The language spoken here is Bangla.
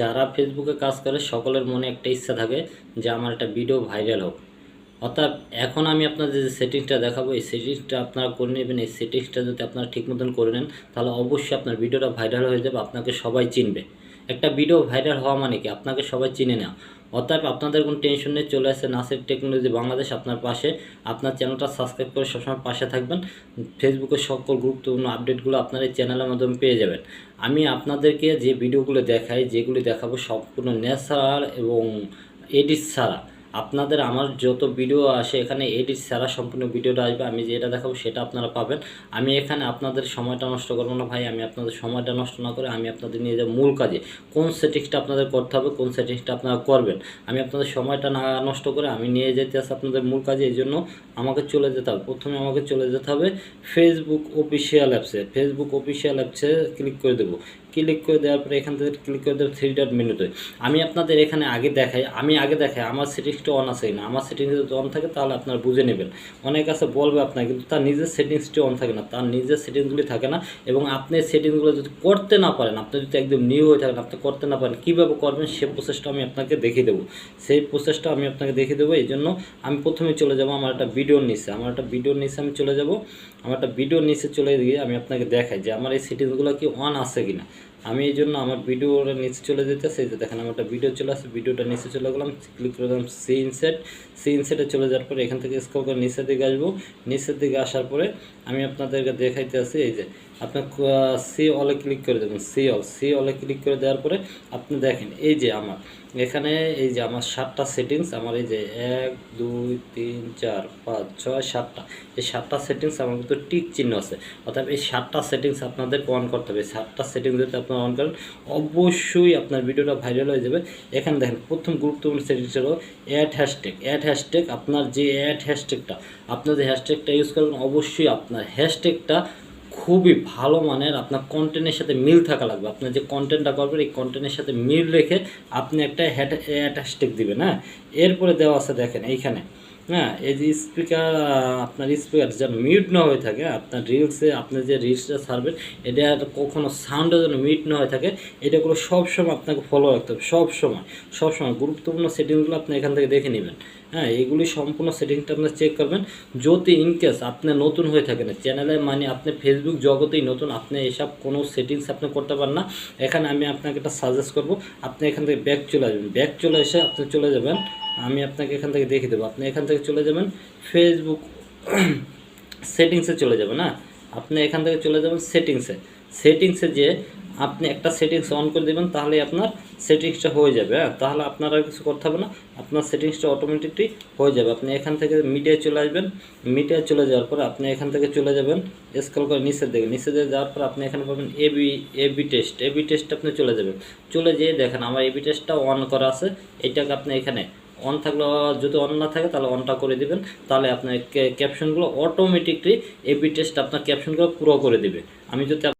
যারা ফেসবুকে কাজ করে, সকলের মনে একটা ইচ্ছা থাকে যে আমার একটা ভিডিও ভাইরাল হোক। অর্থাৎ এখন আমি আপনাদের যে সেটিংসটা দেখাবো, এই সেটিংসটা আপনারা করে নেবেন। এই সেটিংসটা যদি আপনারা ঠিক মতন করে নেন, তাহলে অবশ্যই আপনার ভিডিওটা ভাইরাল হয়ে যাবে, আপনাকে সবাই চিনবে। একটা ভিডিও ভাইরাল হওয়া মানে কি? আপনাকে সবাই চিনে নেওয়া অর্থাৎ আপনাদের কোনো টেনশন নেই, চলে আসে নাসির টেকনোলজি বাংলাদেশ আপনার পাশে। আপনার চ্যানেলটা সাবস্ক্রাইব করে সবসময় পাশে থাকবেন। ফেসবুকের সকল গুরুত্বপূর্ণ আপডেটগুলো আপনার এই চ্যানেলের মাধ্যমে পেয়ে যাবেন। আমি আপনাদেরকে যে ভিডিওগুলো দেখাই, যেগুলি দেখাবো সম্পূর্ণ ন্যাচারাল এবং এডিট ছাড়া। আপনাদের আমার যত ভিডিও আসে এখানে এডিট ছাড়া সম্পূর্ণ ভিডিওটা আসবে, আমি যেটা দেখাবো সেটা আপনারা পাবেন। আমি এখানে আপনাদের সময়টা নষ্ট করব না ভাই, আমি আপনাদের সময়টা নষ্ট না করে আমি আপনাদের নিয়ে যাব মূল কাজে। কোন সেটিংসটা আপনাদের করতে হবে, কোন সেটিংসটা আপনারা করবেন? আমি আপনাদের সময়টা না নষ্ট করে আমি নিয়ে যেতে আসি আপনাদের মূল কাজে, এই জন্য আমাকে চলে যেতে হবে। প্রথমে আমাকে চলে যেতে হবে ফেসবুক অফিসিয়াল অ্যাপসে ফেসবুক অফিসিয়াল অ্যাপসে ক্লিক করে দেবো। ক্লিক করে দেওয়ার পরে এখান থেকে ক্লিক করে দেওয়ার থ্রি ডট মেনুতে আমি আপনাদের এখানে আগে দেখাই, আমি আগে দেখাই, আমার সেটিংসটা অন আছে না আমার সেটিংস যদি অন থাকে তাহলে আপনারা বুঝে নেবেন। অনেক আছে বলবে আপনার কিন্তু তার নিজের সেটিংসটি অন থাকে না, তার নিজের সেটিংসগুলি থাকে না। এবং আপনি সেটিংসগুলো যদি করতে না পারেন, আপনি যদি একদম নিউ হয়ে থাকেন, আপনি করতে না পারেন, কীভাবে করবেন সে প্রসেসটা আমি আপনাকে দেখিয়ে দেবো। সেই প্রসেসটা আমি আপনাকে দেখিয়ে দেবো, এই জন্য আমি প্রথমে চলে যাব আমার একটা ভিডিওর নিচে। আমার একটা ভিডিওর নিচে আমি চলে যাব। আমার একটা ভিডিওর নিচে চলে গিয়ে আমি আপনাকে দেখাই যে আমার এই সেটিংসগুলো কি অন আছে কিনা। আমি এই জন্য আমার ভিডিওর নিচে চলে যেতে সেই যে দেখেন আমার একটা ভিডিও চলে আসে ভিডিওটা নিচে চলে গেলাম ক্লিক করে দিলাম সি ইনসেট সি ইনসেটে চলে যাওয়ার পরে এখান থেকে স্কল করে নিচের দিকে আসব, নিচের দিকে আসার পরে আমি আপনাদেরকে দেখাইতে আসি, এই যে আপনার সি অলে ক্লিক করে দেবেন সি অল সি অলে ক্লিক করে দেওয়ার পরে আপনি দেখেন, এই যে আমার এখানে এই যে আমার সাতটা সেটিংস আমার এই যে এক, দুই, তিন, চার, পাঁচ, ছয়, সাতটা। এই সাতটা সেটিংস আমার কিন্তু টিক চিহ্ন আছে। অর্থাৎ এই সাতটা সেটিংস আপনাদের অন করতে হবে। সাতটা সেটিংস যদি আপনারা অন করেন, অবশ্যই আপনার ভিডিওটা ভাইরাল হয়ে যাবে। এখানে দেখেন, প্রথম গুরুত্বপূর্ণ সেটিংস হলো অ্যাড হ্যাশট্যাগ অ্যাড হ্যাশট্যাগ আপনার যে অ্যাড হ্যাশট্যাগটা আপনার যে হ্যাশট্যাগটা ইউজ করবেন, অবশ্যই আপনার হ্যাশট্যাগটা খুবই ভালো মানের আপনার কন্টেন্টের সাথে মিল থাকা লাগবে। আপনার যে কন্টেন্টটা করবেন, এই কন্টেন্টের সাথে মিল রেখে আপনি একটা হ্যাট অ্যাটাস্টেক দিবেন হ্যাঁ? এরপরে দেওয়া আছে দেখেন, এইখানে। হ্যাঁ এই যে স্পিকার আপনার স্পিকার যেন মিউট না হয়ে থাকে, আপনার রিলসে আপনি যে রিলসটা ছাড়বেন, এটা কখনো সাউন্ডে যেন মিউট না হয়ে থাকে, এটাগুলো সবসময় আপনাকে ফলো রাখতে হবে, সবসময় সবসময়। গুরুত্বপূর্ণ সেটিংসগুলো আপনি এখান থেকে দেখে নেবেন। হ্যাঁ এইগুলি সম্পূর্ণ সেটিংসটা আপনার চেক করবেন, যদি ইনকেস আপনি নতুন হয়ে থাকেন চ্যানেলে মানে আপনি ফেসবুক জগতেই নতুন, আপনি এসব কোনো সেটিংস আপনি করতে পারেন না, এখানে আমি আপনাকে একটা সাজেস্ট করব, আপনি এখান থেকে ব্যাক চলে আসবেন। ব্যাক চলে এসে আপনি চলে যাবেন আমি আপনাকে এখান থেকে দেখিয়ে দেবো। আপনি এখান থেকে চলে যাবেন ফেসবুক সেটিংসে চলে যাবেন হ্যাঁ? আপনি এখান থেকে চলে যাবেন সেটিংসে সেটিংসে যে আপনি একটা সেটিংস অন করে দেবেন তাহলে আপনার সেটিংসটা হয়ে যাবে হ্যাঁ? তাহলে আপনার আর কিছু করতে হবে না, আপনার সেটিংসটা অটোমেটিকলি হয়ে যাবে। আপনি এখান থেকে মিডিয়ায় চলে আসবেন মিডিয়ায় চলে যাওয়ার পর আপনি এখান থেকে চলে যাবেন স্ক্রল করে নিচের দিকে। নিচে যাওয়ার পর আপনি এখানে পাবেন AB AB test AB test আপনি চলে যাবেন। চলে যেয়ে দেখেন, আমার এবি টেস্টটা অন করা আছে, এটাকে আপনি এখানে অন থাকলে, যদি অন না থাকে, তাহলে অনটা করে দিবেন। তাহলে আপনার ক্যাপশনগুলো অটোমেটিকলি এবি টেস্ট আপনার ক্যাপশনগুলো পুরো করে দিবে। আমি যদি